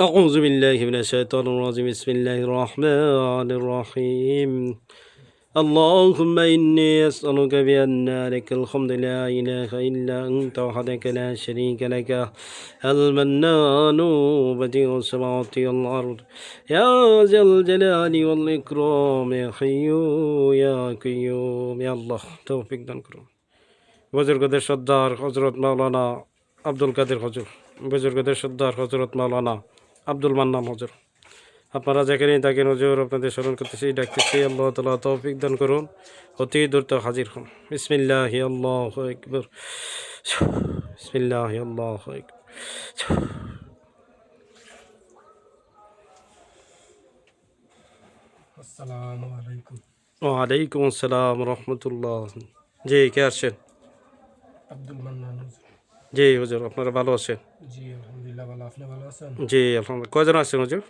أعوذ بالله من الشيطان الرجيم. بسم الله الرحمن الرحيم. اللهم إني أسألك بأن لك الحمد لا إله إلا أنت وحدك لا شريك لك. المنان بديع السماوات والأرض. يا ذا الجلال والإكرام يا حي يا قيوم. يا الله توفيق دان كرم. بزرگ در شدار حضرت مولانا عبد القادر حضور. بزرگ در شدار حضرت مولانا আব্দুল মান্নান হজুর। আপনারা যেখানেই থাকেন হজুর আপনাদের স্মরণ করতেছি ডাকতেছি আল্লাহ তালা তৌফিক দান করুন অতি দ্রুত হাজির হন। বিসমিল্লাহ আল্লাহ একবার বিসমিল্লাহ আল্লাহ আসসালামু আলাইকুম। ওয়ালাইকুম আসসালাম রহমতুল্লাহ। জি কে আসছেন? আব্দুল মান্নান হুজুর। জি হুজুর আপনারা ভালো আছেন? জি আলহামদুলিল্লাহ ভালো। আপনি ভালো আছেন? জি আলহামদুলিল্লাহ। কয়জন আসছেন হুজুর?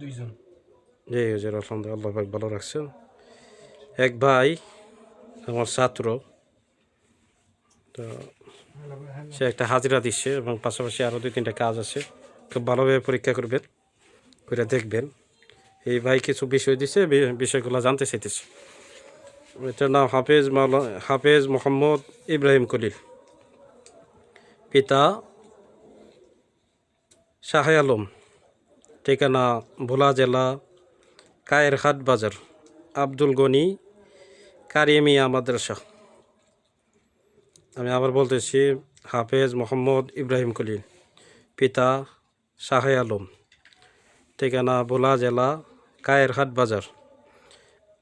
দুইজন। জি হুজুর আলহামদুলিল্লাহ আল্লাহ পাক ভালো রাখছেন। এক ভাই আমার ছাত্র। তো সে একটা হাজিরা দিচ্ছে এবং পাশাপাশি আরও দুই তিনটা কাজ আছে। খুব ভালোভাবে পরীক্ষা করবেন করে দেখবেন। এই ভাই কিছু বিষয় দিছে বিষয়গুলো জানতে চাইতেছে। এটার নাম হাফেজ মাওলা হাফেজ মোহাম্মদ ইব্রাহিম কলিল। পিতা শাহে আলম, ঠিকানা ভোলা জেলা কায়েরহাট বাজার, আব্দুল গনি কারিমিয়া মাদ্রাসা। আমি আবার বলতেছি, হাফেজ মোহাম্মদ ইব্রাহিম কলিল, পিতা শাহে আলম, ঠিকানা ভোলা জেলা কায়েরহাট বাজার,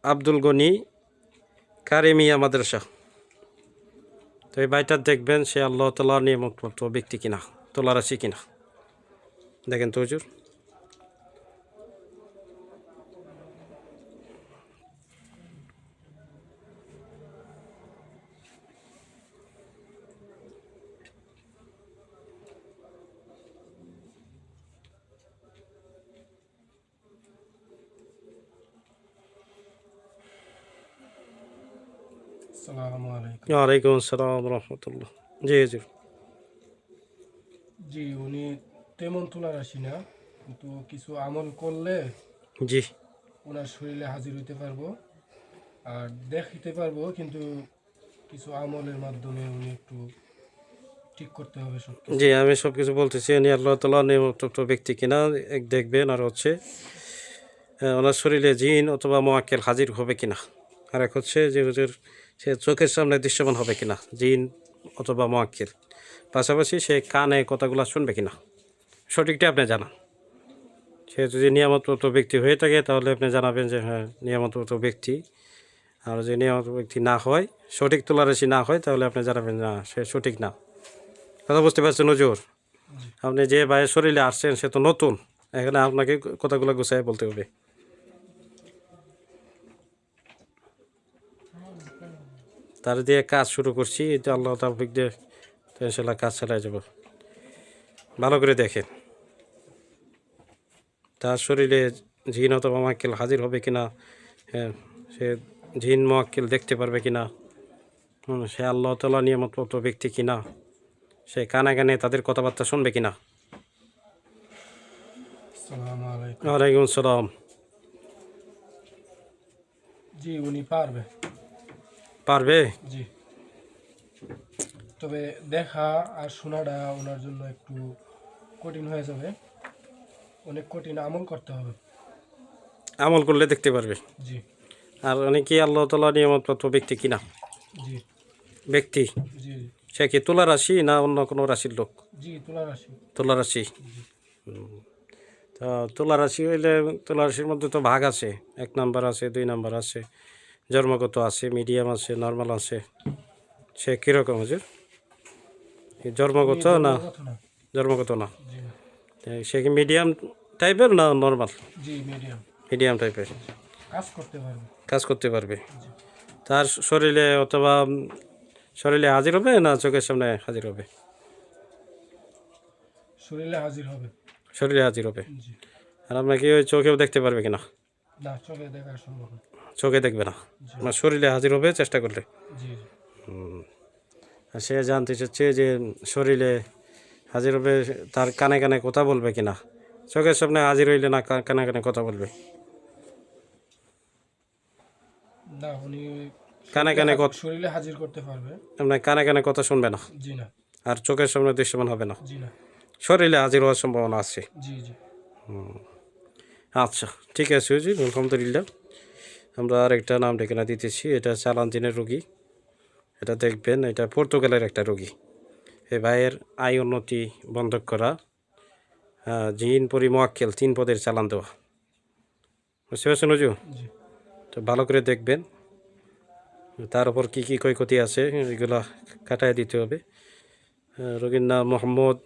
আব্দুল গনি কারিমিয়া মাদ্রাসা। তো এই ভাইটা দেখবেন সে আল্লাহ তালার নিয়মপত্র ব্যক্তি কিনা, তোলার আছে কিনা। দেখেন তো হুজুর। ওয়ালাইকুম আসসালাম রহমতুল্লাহ। জি হুজুর জি উনি তেমন তোলার আসি না কিন্তু কিছু আমল করলে জি। ওনার শরীরে হাজির হইতে পারব আর দেখিতে পারব কিন্তু কিছু আমলের মাধ্যমে উনি একটু ঠিক করতে হবে সব জি আমি সব কিছু বলতেছি উনি আল্লাহ তালা নিয়মতপ্ত ব্যক্তি কিনা এক দেখবেন আর হচ্ছে ওনার শরীরে জিন অথবা মোয়াক্কেল হাজির হবে কিনা। আর এক হচ্ছে যে হুজুর সে চোখের সামনে দৃশ্যমান হবে কিনা, জিন অথবা মোয়াক্কেল। পাশাপাশি সে কানে কথাগুলো শুনবে কিনা, সঠিকটা আপনি জানান। সে যদি নিয়ামতপ্রাপ্ত ব্যক্তি হয়ে থাকে, তাহলে আপনি জানাবেন যে হ্যাঁ নিয়ামতপ্রাপ্ত ব্যক্তি। আর যদি নিয়ামত ব্যক্তি না হয়, সঠিক তোলারাশি না হয়, তাহলে আপনি জানাবেন না, সে সঠিক না। কথা বুঝতে পারছেন নজর আপনি যে ভাইয়ের শরীরে আসছেন, সে তো নতুন। এখানে আপনাকে কথাগুলো গুছাই বলতে হবে। তার দিয়ে কাজ শুরু করছি এটা আল্লাহ তাফিক দিয়ে তো ইনশাল্লাহ কাজ চালাই যাব। ভালো করে দেখেন। তার শরীরে জিন অথবা মাক্কেল হাজির হবে কিনা হ্যাঁ সে জিন মোয়াক্কেল দেখতে পারবে কিনা হুম, সে আল্লাহ তালা নিয়ামতপ্রাপ্ত ব্যক্তি কিনা সে কানে কানে তাদের কথাবার্তা শুনবে কিনা। আসসালামু আলাইকুম। ওয়ালাইকুম আসসালাম জি উনি পারবে। পারবে? জি। তবে দেখা আর শোনাটা ওনার জন্য একটু কঠিন হয়ে যাবে। অনেক কঠিন আমল করতে হবে। আমল করলে দেখতে পারবে। জি। আর অনেকেই আল্লাহ তালা নিয়ামতপ্রাপ্ত ব্যক্তি কিনা জি। ব্যক্তি। জি। সে কি তুলা রাশি না অন্য কোনো রাশির লোক? জি তুলা রাশি। তুলা রাশি। তো তুলা রাশি হইলে তুলা রাশির মধ্যে তো ভাগ আছে। এক নাম্বার আছে দুই নাম্বার আছে। জন্মগত আছে মিডিয়াম আছে নর্মাল আছে। সে কীরকম হুজুর? জন্মগত না? জন্মগত না। সে কি মিডিয়াম টাইপের না নর্মাল মিডিয়াম টাইপের কাজ করতে পারবে। কাজ করতে পারবে। তার শরীরে অথবা শরীরে হাজির হবে না চোখের সামনে হাজির হবে? শরীরে হাজির হবে। শরীরে হাজির হবে। আর আপনাকে ওই চোখেও দেখতে পারবে কিনা? না চোখে দেখা সম্ভব না। চোখে দেখবে না। আমার শরীরে হাজির হবে চেষ্টা করলে। সে জানতে চাচ্ছে যে শরীরে হাজির হবে তার কানে কানে কথা বলবে কি না চোখের সামনে হাজির হইলে না কানে কানে কথা বলবে? কানে কানে শরীরে হাজির করতে পারবে। আপনার কানে কানে কথা শুনবে না? জি না। আর চোখের সামনে দৃশ্যমান হবে না? জি না। শরীরে হাজির হওয়ার সম্ভাবনা আছে। জি জি। আচ্ছা ঠিক আছে জি আলহামদুলিল্লাহ। আমরা আর একটা নাম ঠিকানা দিতেছি এটা চালান্তিনের রোগী। এটা দেখবেন এটা পর্তুগালের একটা রুগী। এই ভাইয়ের আয় উন্নতি বন্ধ করা হ্যাঁ, জিন পরি মোয়াক্কেল তিন পদের চালান দেওয়া। বুঝতে পারছেন নজু তো ভালো করে দেখবেন তার উপর কী কী ক্ষয়ক্ষতি আছে এগুলা কাটায় দিতে হবে। রোগীর নাম মোহাম্মদ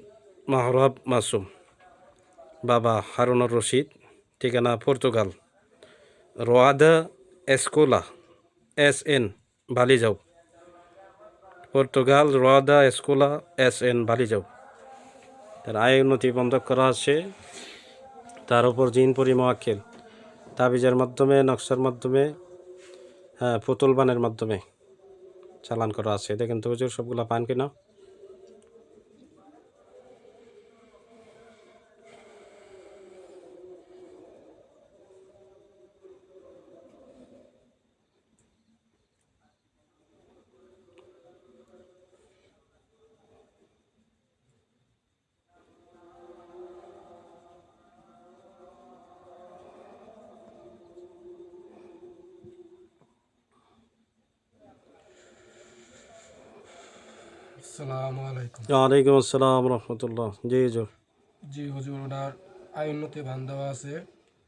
মাহরাব মাসুম বাবা হারুনুর রশিদ ঠিকানা Portugal. Rua da Escola S N Balizao Portugal Rua da Escola S N Balizao তার আয় উন্নতি বন্ধ করা আছে তার উপর জিন পরিমাকেল তাবিজের মাধ্যমে, নকশার মাধ্যমে হ্যাঁ পুতুল বানের মাধ্যমে চালান করা আছে। দেখেন তো সবগুলা পান কিনা? ওয়ালাইকুম আসসালাম রহমতুল্লাহ। জি হুজুর। জি হুজুর ওনার আয় উন্নতি দেওয়া আছে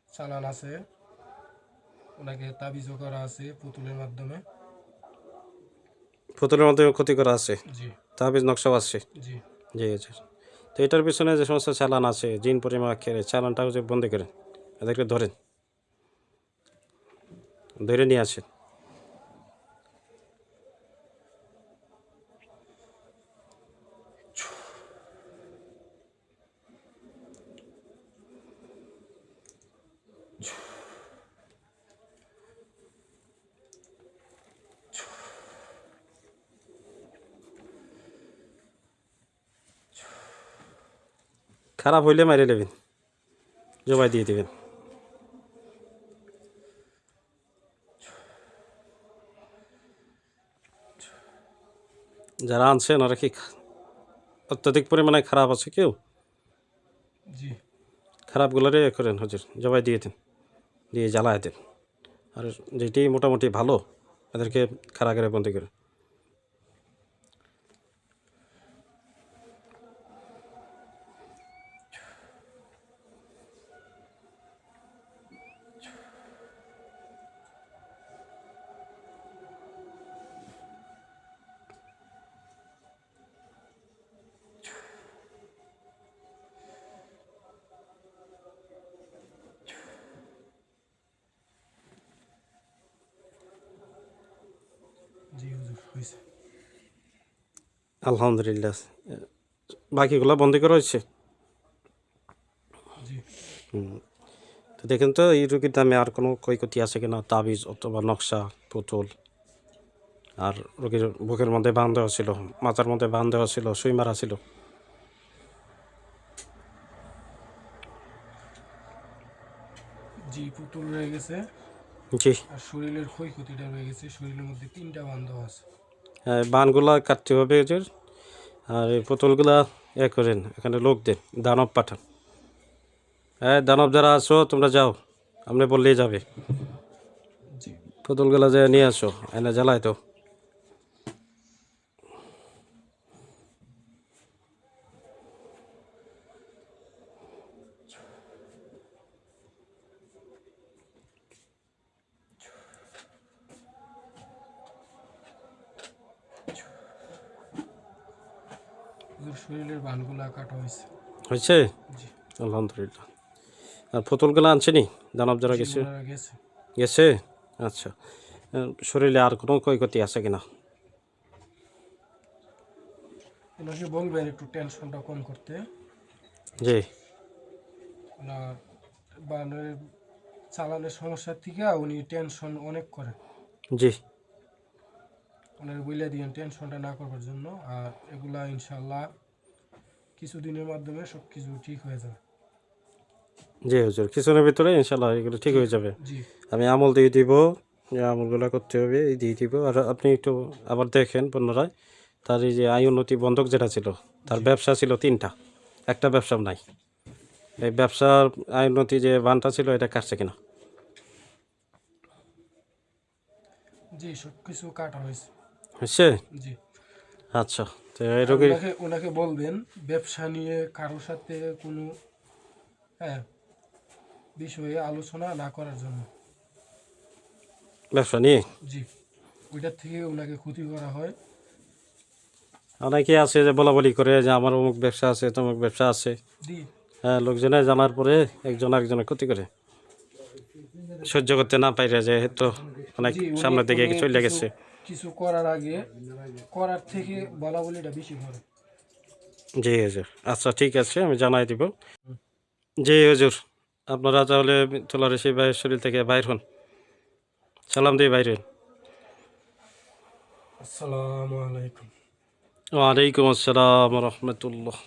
চালান আছে ওনাকে তাবিজও করা আছে পুতুলের মাধ্যমে। পুতুলের মাধ্যমে ক্ষতি করা আছে? জি। তাবিজ নকশাও আছে জি। জি হুজুর। তো এটার পিছনে যে সমস্ত চালান আছে জিন পরিমা খেয়ে চালানটা হুজুর বন্ধ করেন এদেরকে ধরেন। ধরে নিয়ে আসেন। খারাপ হইলে মারিয়ে নেবেন। জবাই দিয়ে দেবেন। যারা আনছেন ওরা কি অত্যধিক পরিমাণে খারাপ আছে কেউ? জি। খারাপগুলোরে এ করেন হুজুর জবাই দিয়ে দেন দিয়ে জ্বালায় দেন। আর যেটি মোটামুটি ভালো এদেরকে খারাপ করে বন্দি করে জি হুজুর হয়েছে আলহামদুলিল্লাহ। বাকিগুলো বন্দি করা হয়েছে? তো দেখেন তো এই রুগীর দামে আর কোনো ক্ষয়ক্ষতি আছে কিনা? তাবিজ অথবা নকশা পুতুল। আর রোগীর বুকের মধ্যে বান দেওয়া ছিল মাথার মধ্যে বান দেওয়া ছিল সুই মারা ছিল। জি পুতুল রয়ে গেছে। জি। আর শরীরের ক্ষয়ক্ষতিটা রয়ে গেছে। শরীরের মধ্যে তিনটা বান্ধ আছে। হ্যাঁ, বানগুলা কাটতে হবে হুজুর আর এই পুতুলগুলা এ করেন এখানে লোক দেন দানব পাঠান। হ্যাঁ দানব যারা আসো তোমরা যাও আপনি বললেই যাবে। পুতুলগুলা যে নিয়ে আসো এনে জ্বালায় তো হুজুর শরীরের বানগুলা কাটা হয়েছে। আলহামদুলিল্লাহ। আর পুতুলগুলো আনছেনি? দানব যারা গেছে। গেছে। আচ্ছা। শরীরে আর কোনো ক্ষয়ক্ষতি আছে কিনা? ওনাকে বলবেন একটু টেনশনটা কম করতে। জি। ওনার চালানের সমস্যার থেকে উনি টেনশন অনেক করে। জি। ওনার বইলে দিয়েন টেনশনটা না করবার জন্য। আর এগুলা ইনশাল্লাহ কিছুদিনের মাধ্যমে সব কিছু ঠিক হয়ে যাবে। জি হুজুর কিছুদিনের ভিতরে ইনশাল্লাহ এগুলো ঠিক হয়ে যাবে। জি। আমি আমল দিয়ে দিব যে আমলগুলো করতে হবে এই দিয়ে দিব। আর আপনি একটু আবার দেখেন পুনরায় তার এই যে আয় উন্নতি বন্ধক যেটা ছিল তার ব্যবসা ছিল তিনটা একটা ব্যবসা নাই। এই ব্যবসার আয় উন্নতি যে বানটা ছিল এটা কাটছে কিনা? জি সব কিছু কাটা হয়েছে। হচ্ছে জি। আচ্ছা তো এই রোগীর ওনাকে ওনাকে বলবেন ব্যবসা নিয়ে কারোর সাথে কোনো হ্যাঁ বিষয়ে আলোচনা না করার জন্য। ব্যবসা নিয়ে? জি ওইটার থেকে ওনাকে ক্ষতি করা হয়। অনেকে আছে যে বলা বলি করে যে আমার অমুক ব্যবসা আছে তমুক ব্যবসা আছে। হ্যাঁ লোকজনে জানার পরে একজন একজনের ক্ষতি করে। সহ্য করতে না পাইরে যে তো অনেক সামনের দিকে চলে গেছে। কিছু করার আগে করার থেকে বলা বলিটা বেশি করে জি হুজুর আচ্ছা ঠিক আছে আমি জানাই দিব। জি হুজুর আপনারা তাহলে তোলার সেই ভাইয়ের শরীর থেকে বাইর হন। সালাম দিয়ে বাইর হন। আসসালামু আলাইকুম। ওয়ালাইকুম আসসালাম রহমতুল্লাহ।